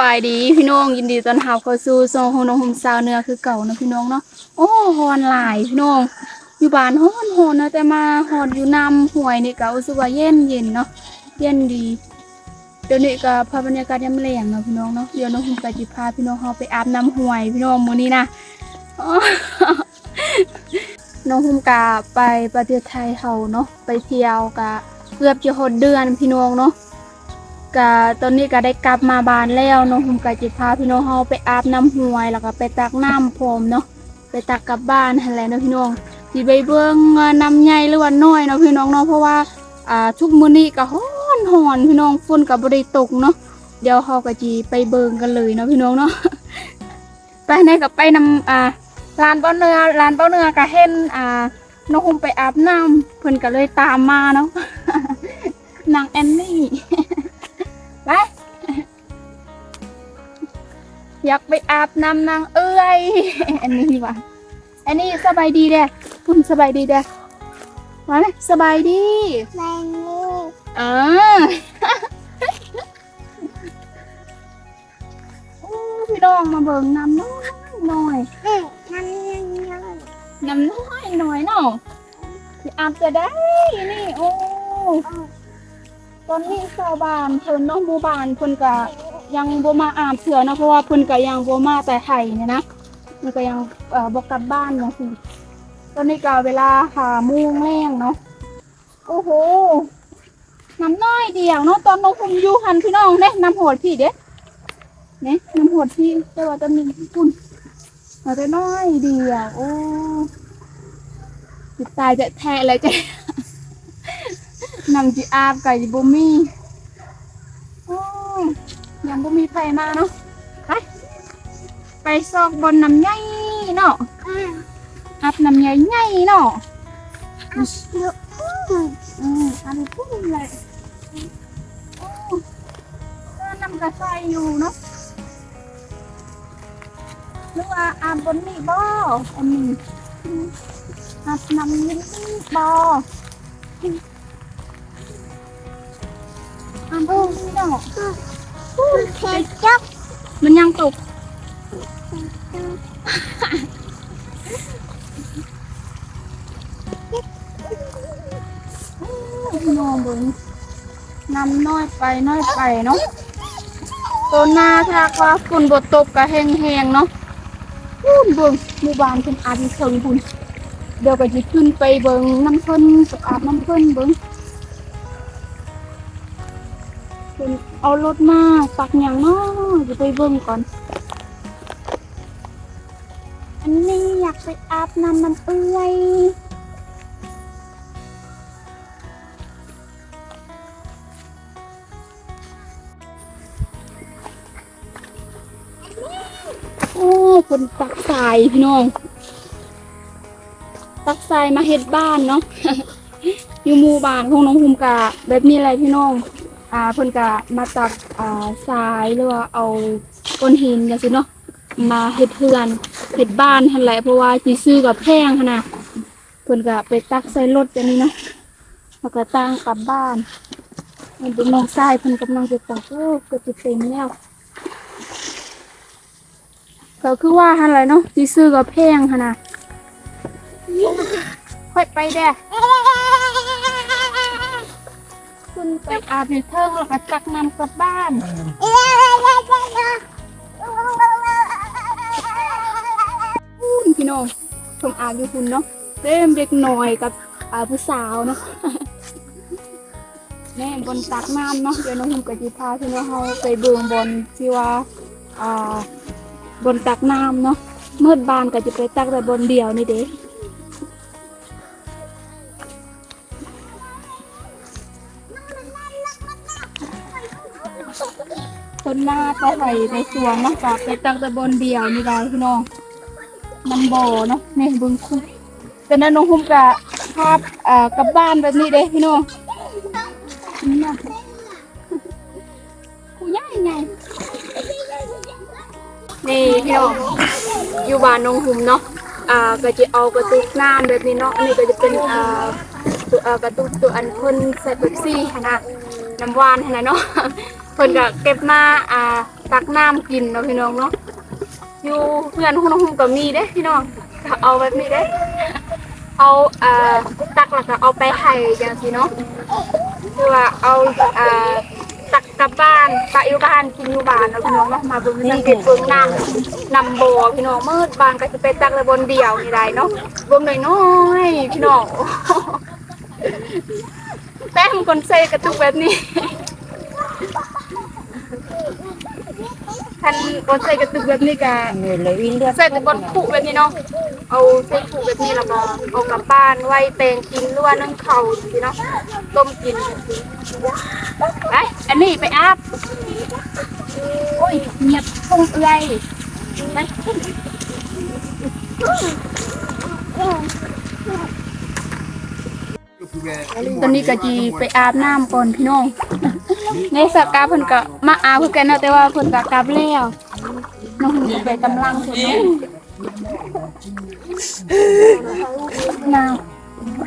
บายดีพี่น้องยินดีต้อนรับเข้าสู่โซโฮนองโฮมซาวเนื้อคือเก่านะพี่น้องเนาะโอ้ฮอนหลายพี่น้อง อยู่บ้านฮอนฮอนนะแต่มาฮอนอยู่นำห้วยนี่ก็รู้สึกว่าเย็นเย็นเนาะเย็นดีเดี๋ยวนี้ก็พาบรรยากาศยามแลงเนาะพี่น้องเนาะเดี๋ยวน้องหุ่มก็สิพาพี่น้องเฮาไปอาบน้ำห้วยพี่น้องมื้อนี้นะน้องหุ่มกะไปประเทศไทยเฮาเนาะไปเที่ยวกะเกือบจะหดเดือนพี่น้องเนาะ กะตอนนี้ก็ได้กลับมาบ้านแล้วเนาะผมก็จะพาพี่น้องเฮาไปอาบน้ำห้วย แล้วก็ไปตักน้ำพรมเนาะไปตักกลับบ้านหั่นแหละเนาะพี่น้องสิไปเบิ่งว่าน้ำใหญ่หรือว่าน้อยเนาะพี่น้องเนาะเพราะว่าอ่าทุกมื้อนี้ก็ร้อนร้อนพี่น้องฝนก็บ่ได้ตกเนาะเดี๋ยวเฮาก็สิไปเบิ่งกันเลยเนาะพี่น้องเนาะ ไปไหนก็ไปนำอ่าร้านเป้าเนื้อร้านเป้าเนื้อก็เห็นอ่าน้องอุ้มไปอาบน้ำเพิ่นก็เลยตามมาเนาะ นางแอนนี่ ไป อยากไปอาบน้ำนางเอ้ย อันนี้ว่ะอันนี้สบายดีเด้คุณสบายดีเด้มาเลยสบายดีแมงมุมอ่าโอ้พี่น้องมาเบิ่งน้ำน้อยหน่อยอืมมันยังยังน้ำน้อยหน่อยเนาะอาบจะได้ นี่ โอ้ ตอนนี้ชาวบ้านเพิ่นเน้องหมู่บ้านเพิ่นก็ยังบ่มาอาบเถื่อนะเพราะว่าเพิ่นก็ยังบ่มาแต่ไห้เนี่ยนะมันก็ยังเอ่อบ่กลับบ้านจังซี่ตอนนี้ก็เวลาหาโมงแรงเนาะโอ้โหน้ำน้อยเดียวเนาะตอนน้องคุมอยู่หันพี่น้องเด้น้ำโหดพี่เด้เนี่ยน้ำโหดพี่แต่ว่าตอนนี้คุณมาแต่น้อยเดียวโอ้จิตตายจะแทะเลยจ้ะ นำจีอาบไก่บุมีโอ้ยังบุมีไฟมาเนาะไปไปซอกบนน้ำใหญ่เนาะอาบน้ำใหญ่ใหญ่เนาะอะเดี๋ยวอืมอืมอันพุ่งเลยโอ้นนำกระใสอยู่เนาะหรือว่าอาบบนนี่บ่อันนี้อืมอาบน้ำนี่บ่ อันพุ่งนี่เนาะพูดเทจับมันยังตกนอนเบึงนำน้อยไปน้อยไปเนาะตัวหน้าถ้าว่าฝุ่นบดตกก็แห้งๆเนาะพุ่นเบิ่งหมู่บ้านเพิ่นอาบอยู่เชิงพุ่นเดี๋ยวก็จะขึ้นไปเบิ่งน้ำเพิ่นไปอาบน้ำเพิ่นเบิ่ง เพิ่นเอารถมาตักหยังเนาะจะไปเบิ่งก่อน อันนี้อยากไปอาบน้ำมันเอื้อยโอ้คนตักทรายพี่น้อง ตักทรายมาเฮ็ดบ้านเนาะ อยู่หมู่บ้านของน้องภูมิกาแบบนี้แหละพี่น้อง อ่าเพิ่นกะมาตักอ่าทรายหรือว่าเอาก้อนหินจังซี่เนาะมาเฮ็ดเพื่อนเฮ็ดบ้านหั่นแหละเพราะว่าสิซื้อกับแพงหั่นน่ะเพิ่นก็ไปตักใส่รถแบบนี้เนาะแล้วก็ตั้งกลับบ้านมันเป็นน้องชายเพิ่นกำลังจะตักโอ้ก็จะเต็มแล้วก็คือว่าหั่นแหละเนาะสิซื้อกับแพงหั่นน่ะค่อยไปแด้ขึ้ นไปอาบอยู่เทิงแล้วก็ตักน้ำกลับบ้านพี่น้องผมอาบอยู่คุณเนาะเต็มเด็กหน่อยกับอาผู้สาวเนาะแม่บนตักน้ำเนาะเดี๋ยวน้องผมกับจีพาพี่น้องเขาไปเบิ่งบนที่ว่าอ่าบนตักน้ำเนาะเมื่อบานก็จะไปตักแต่บนเดียวนี่เด้ ไปไหในสวนเนาะก็ไปตักต่บนเดียวนี่ได้พี่น้อง มันบ่อเนาะนี่เบึงคุณแต่นั้นน้องหุ้มกะภาพอ่ากลับบ้านแบบนี้เด้พี่น้องนี่นะกูย่ายไงนี่พี่น้องอยู่บ้านน้องหุ้มเนาะ อ่าก็จะเอากระตุกน้ำแบบนี้เนาะ อันนี่ก็จะเป็นอ่าตัวอ่ากระตุกตัวอันเพิ่นใส่เป๊ปซี่หั่นน่ะน้ำหวานหั่นน่ะเนาะ เพิ่นก็เก็บมาอ่า ตักน้ำกินเนาะพี่น้องเนาะอยู่เพื่อนหุ่นหุ่นก็มีเด้พี่น้องก็เอาแบบนี้เด้ เอาอ่าตักแล้วก็เอาไปให้จังซี่เนาะคือว่าเอาอ่าตักกลับบ้านไปอยู่บ้านกินอยู่บ้านเนาะพี่น้องเนาะมาเบิ่งสังเกตเบิ่งน้ำนำบ่อพี่น้องมืดบ้านก็สิไปตักเลยบนเดียวนี่ได้เนาะบ่มน้อยๆพี่น้องแป้งคนใส่กระตุกแบบนี้ ท่านคนใส่กระตุกแบบนี้กะ người lấy in được ใส่แต่บนขู่แบบนี้เนาะเอาใส่ขู่แบบนี้แล้วก็เอากลับบ้านไว้เตงกินหรือว่านึ่งเข่าวสิเนาะต้มกินไปอันนี้ไปอาบโอ้ยเงียบคงเอื้อยไป ตอนนี้ก็จีไปอาบน้ำก่อนพี่น้อง ในสกกาเพิ่นก็มาอาบเพื่อกันเนาะแต่ว่าเพิ่นก็กลับแล้วน้องเพิ่นไปกำลังเพิ่นเนาะน้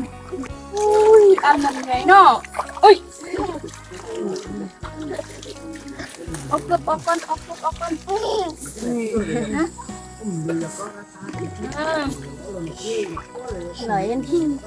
ำอุ้ยอาบน้ำไงเนาะอุ้ยออกเกือบออกก่อนออกเกือบออกก่อนฮะอ่า lời em thi ท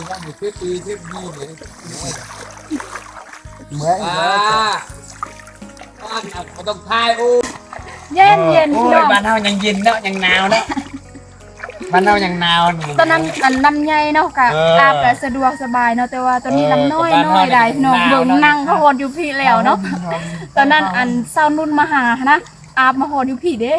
นเย็นเป็นเนาะ đến mức không เหมือนอ่าบ้านอะบ่ต้องทายโอ้เย็นเย็นโอ้พี่ยน้องบ้านเฮายังเย็นเนาะยังหนาวเนาะบ้านเฮายังหนาวนี่ ตอนนั้นอันลำใหญ่เนาะกะเออออาบกะสะดวกสบายเนาะแต่ว่าตอนนี้เออลำน้อยบ้านน้อยเฮาได้พี่น้องหนาวเบิ่งเนาะนั่งเขาโหดอยู่พี่แล้วเนาะตอนนั้นอันเศร้านุ่นมาหานะ อาบมาโหดอยู่พี่เด้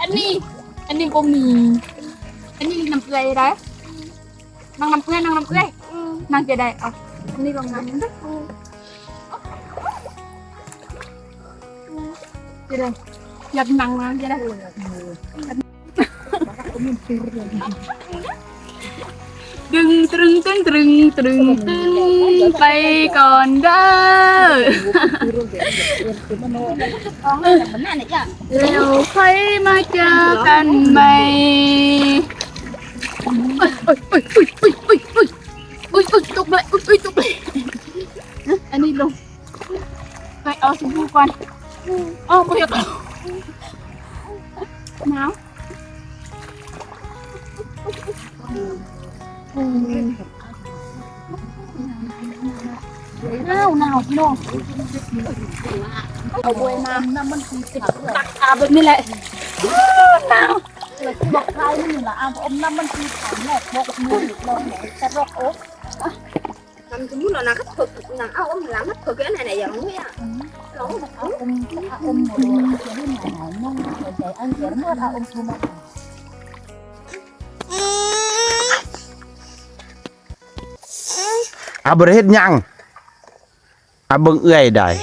อันนี้ อันนี้บ่มี อันนี้น้ำเกลือได้นั่งน้ำเกลือนั่งน้ำเกลือนั่งจะได้เอา đi 언니 방 맞는데? 응. 이래. 얌낭만 이래. đừng trừng trừng trừng trừng trừng, tay còn đỡ liệu thấy mà chờ cần mày อุ้ยอุ้ยตกเลยอุ้ยอุ้ยตกเลยอันนี้ลงไปเอาสบู่ก่อนอ๋อไม่อยากเอาหนาวหนาวหนาวพี่น้องเอาบวยมาน้ำมันตีติดตักอาบแบบนี้แหละหนาวบอกใครไม่หนึ่งละอาบอมน้ำมันตีถังแหลกบอกมือหลุดลงแหลกแต่บอกโอ๊ anh cứ muốn là nàng khắc thực, nàng ao ông làm khắc thực cái này này giờ không nghe. Lỗ một ống. À bữa hết nhăng. À bưng ươi đời.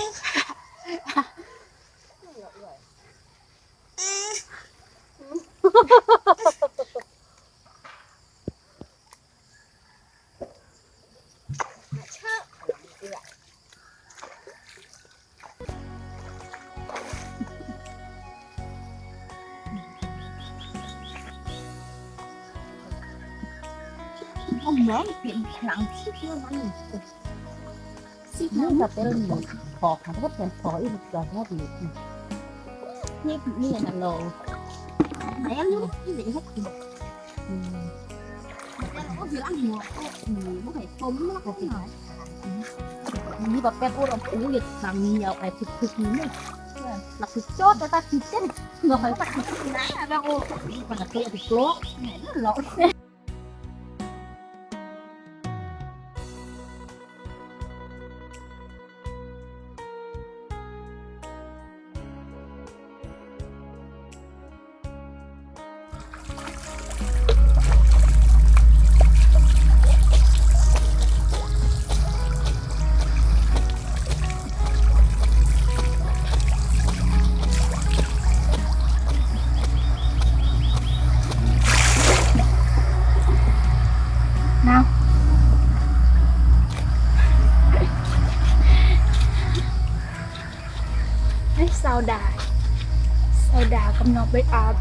ร้อนเปลี่ยนพลังที่เชื่อมันซีนั่นจะเป็นขอขันก็เป็นขออีกแบบว่าดีนี่นี่นะเราไหนอันนี้ที่ไหนให้กินอืมแต่เราก็คืออันนี้ก็อืมไม่ให้ต้มมากกว่าที่ไหนนี่แบบแป้งโอ้เราโอ้ยทำเนี่ยไปถึกถึกนี่เราคือโจทย์แต่ตาคิดเส้นเราให้ตาคิดนะเราโอ้มันก็เป็นโลกเนี่ยเราเส้น ให้สาวดาสาวดากำลังไปอาบ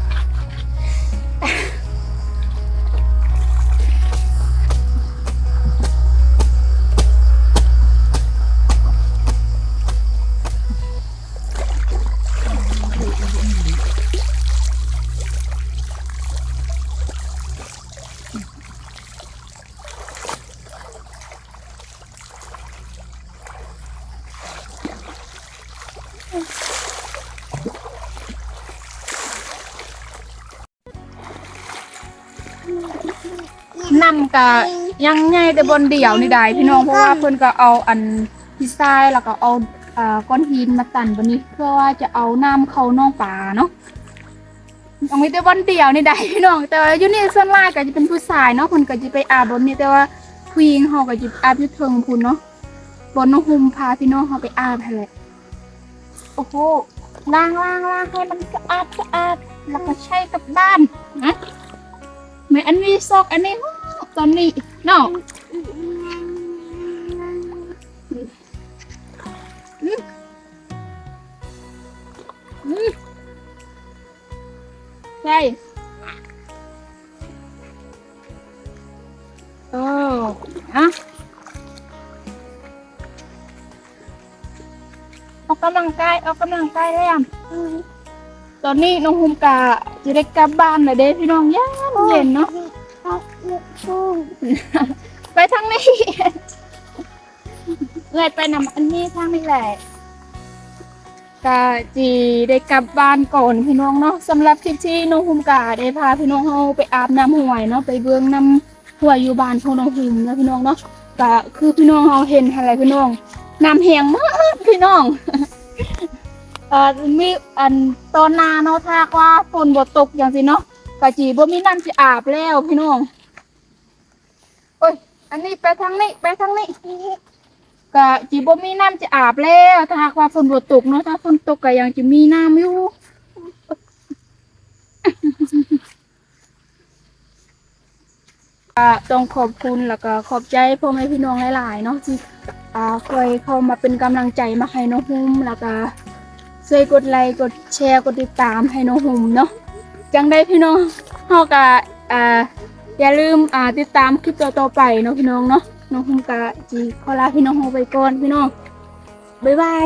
กะยังไงแต่บนเดี่ยวนี่ได้พี่น้องเพราะว่าเพิ่นก็เอาอันพิซซ่ายแล้วก็เอาอ่าก้อนหินมาตันบนนี้เพื่อว่าจะเอาน้ำเข้าน่องปลาเนาะเอาไว้แต่บนเดี่ยวนี่ได้พี่น้อง แต่ว่าอยู่นี่ส่วนมากก็จะเป็นผู้ชายเนาะเพิ่นก็จะไปอาบบนนี้แต่ว่าผู้หญิงเฮาก็จะอาบอยู่เทิงพุ่นเนาะบนน้องหุมพาพี่น้องเฮาไปอาบนั่นแหละโอ้โหล้างล้างล้างให้มันสะอาดสะอาดแล้วก็ใช้กับบ้านนะไม่อันนี้ซอกอันนี้ ตอนนี้เนาะอืมใช่โอ้อะออกกำลังกายออกกำลังกายแล้วตอนนี้น้องฮุมกาจะได้กลับบ้านเลยเด้พี่น้องย่ามเย็นเนาะเอา ลูกชูไปทางนี้เลยไปนำอันนี้ทางนี้แหละกาจีได้กลับบ้านก่อนพี่น้องเนาะสำหรับทริปที่น้องหุมกาได้พาพี่น้องเฮาไปอาบน้ำห้วยเนาะไปเบื้องน้ำห้วยอยู่บ้านของน้องหุมนะพี่น้องเนาะก็คือพี่น้องเฮาเห็นอะไรพี่น้องน้ำแห้งมากพี่น้องเอ่อมีอันตอนนาเนาะถ้าว่าฝนบ่ตกอย่างสิเนาะกะจีบ่มีน้ำสิอาบแล้วพี่น้อง อันนี้ไปทางนี้ไปทางนี้กะจีบ่มีน้ำจะอาบแล้วถ้าหากว่าฝนบ่ตกเนาะถ้าฝนตกก็ยังจะมีน้ำอยู่ก็ต้องขอบคุณแล้วก็ขอบใจพ่อแม่พี่น้องหลายๆเนาะที่คอยเข้ามาเป็นกำลังใจมาให้น้องหุ่มแล้วก็ช่วยกดไลค์กดแชร์กดติดตามให้น้องหุ่มเนาะจังได้พี่น้องเฮาก็อ่า อย่าลืมอ่าติดตามคลิปต่อๆไปเนาะพี่น้องเนาะน้องคงกะจีขอลาพี่น้องไปก่อนพี่น้องบ๊ายบาย